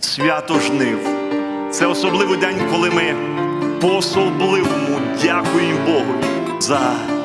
свято жнив. Це особливий день, коли ми по особливому дякуємо Богу за.